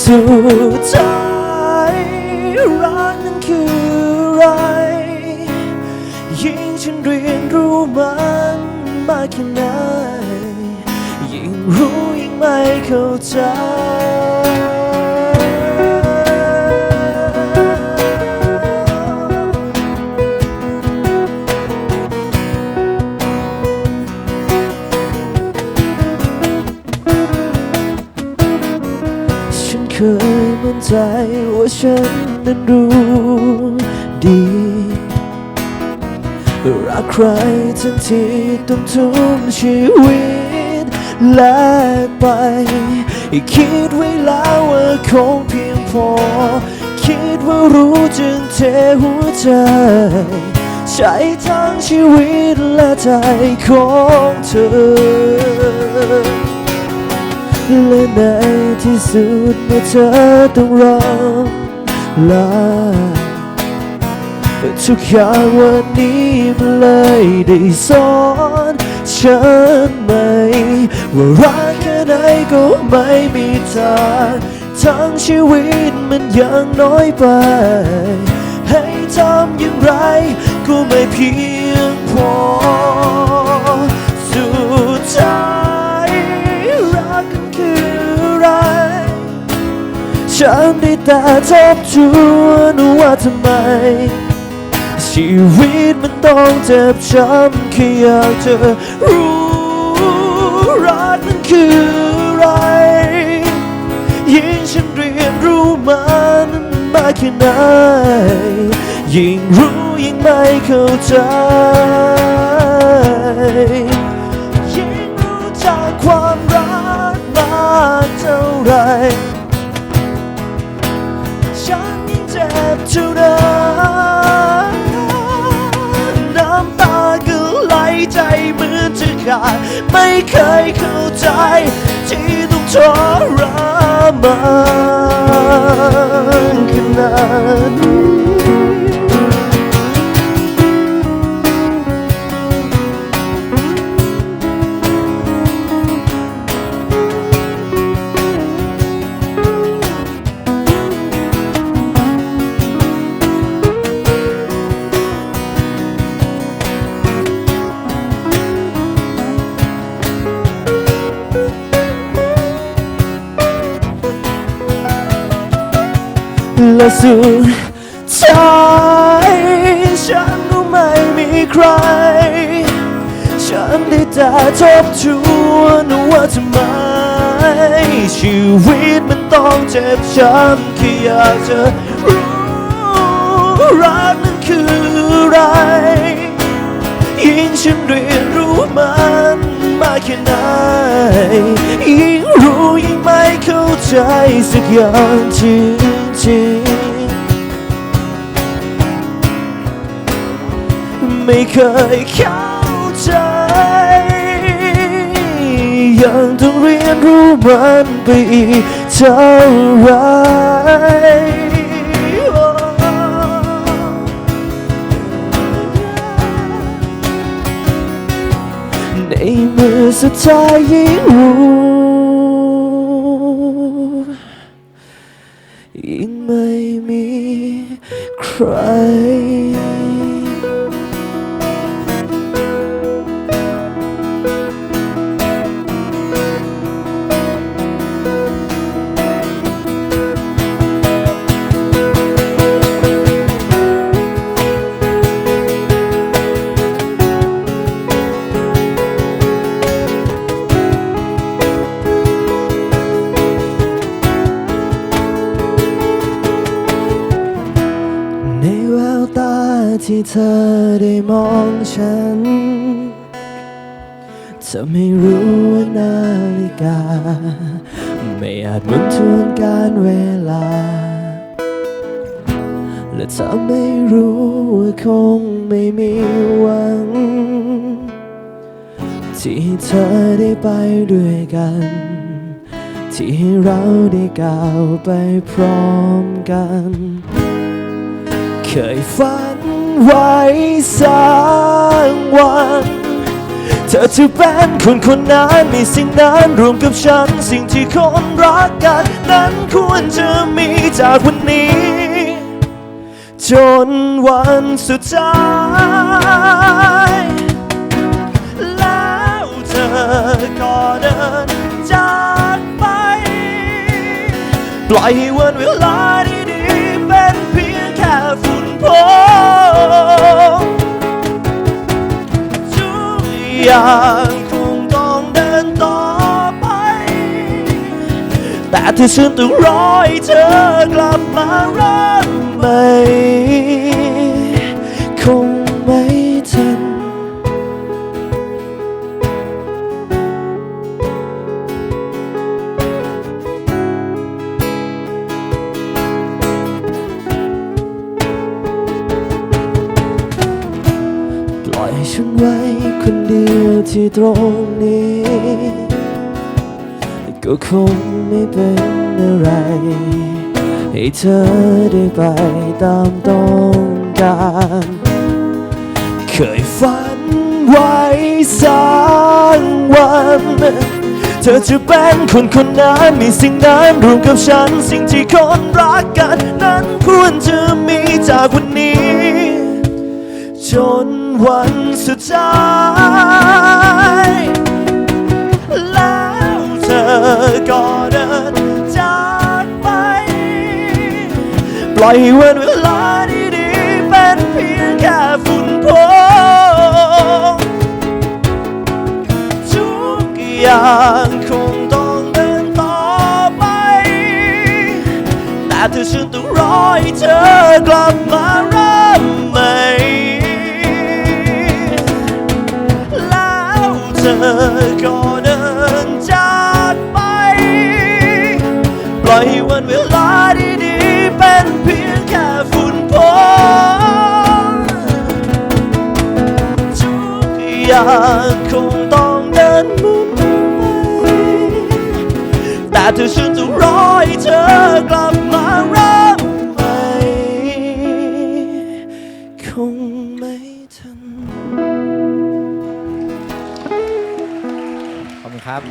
สุดใจรักนั้นคืออะไร ยิ่งฉันเรียนรู้มันมากแค่ไหนยิ่งรู้ยิ่งไม่เข้าใจ เคยมั่นใจว่าฉันนั้นรู้ดี รักใครทั้งที่ต้องทุ่มชีวิตแลกไป คิดไว้แล้วว่าคงเพียงพอ คิดว่ารู้จึงเทหัวใจ ใช้ทั้งชีวิตและใจของเธอ และในที่สุดเมื่อเธอต้องร้องลาทุกอย่างวันนี้มันเลยได้สอนฉันไหมว่ารักแค่ไหนก็ไม่มีทางทั้งชีวิตมันยังน้อยไป ให้ทำอย่างไรก็ไม่เพียงพอ ฉันได้แต่ทบทวนว่าทำไม ชีวิตมันต้องเจ็บช้ำแค่อยากจะรู้รักนั้นคืออะไร ยิ่งฉันเรียนรู้มันมากแค่ไหน ยิ่งรู้ยิ่งไม่เข้าใจยิ่งรู้จักความรักมากเท่าไหร ท่านั้นน้ำตาก็ไหลใจเหมือนจะขาดไม่เคยเข้าใจ ที่ต้องทรมานขนาด และสุดท้ายฉันก็ไม่มีใคร ฉันได้แต่ทบทวนว่าทำไม ชีวิตมันต้องเจ็บช้ำแค่อยากจะรู้รักนั้นคืออะไร ยิ่งฉันเรียนรู้มันมากแค่ไหนยิ่งรู้ยิ่งไม่เข้าใจสักอย่างจ ริง ไม่เคยเข้าใจ ยังต้องเรียนรู้มันไปอีกเท่าไรในมือสุดท้ายยิ่งรู้ ไม่มีใคร ที่เธอได้มองฉันเธอไม่รู้ว่านาฬิกา ไม่อาจหมุนทวนการเวลา และเธอไม่รู้ว่าคงไม่มีหวัง ที่เธอได้ไปด้วยกัน ที่เราได้ก้าวไปพร้อมกัน เคยฝัน ไว้สักวันเธอจะเป็นคนคนนั้นมีสิ่งนั้นรวมกับฉัน สิ่งที่คนรักกัน นั้นควรจะมีจากวันนี้ จนวันสุดท้าย แล้วเธอก็เดินจากไป ปล่อยให้วันเวลา อย่างคงต้องเดินต่อไป แต่ถ้าฉันต้องรอให้เธอกลับมารักใหม่คงไม่ทันปล่อยฉันไว้คนเดียว ที่ตรงนี้ ก็คงไม่เป็นอะไร ให้เธอได้ไปตามต้องการ เคยฝันไว้สักวัน เธอจะเป็นคนคนนั้นมีสิ่งนั้นรวมกับฉัน สิ่งที่คนรักกัน นั้นควรจะมีจากวันนี้ จนวันสุดท้าย ล่อยให้วันเวลาดีๆเป็นเพียงแค่ฝุ่นพงทุกอย่างคงต้องเดินต่อไป แต่ถ้าฉันต้องรอให้เธอกลับมาางคงต้องเดินมุมแต่เธอฉันจะรอให้เธอกลับมาเริ่มใหม่คงไม่ทัน ขอบคุณครับ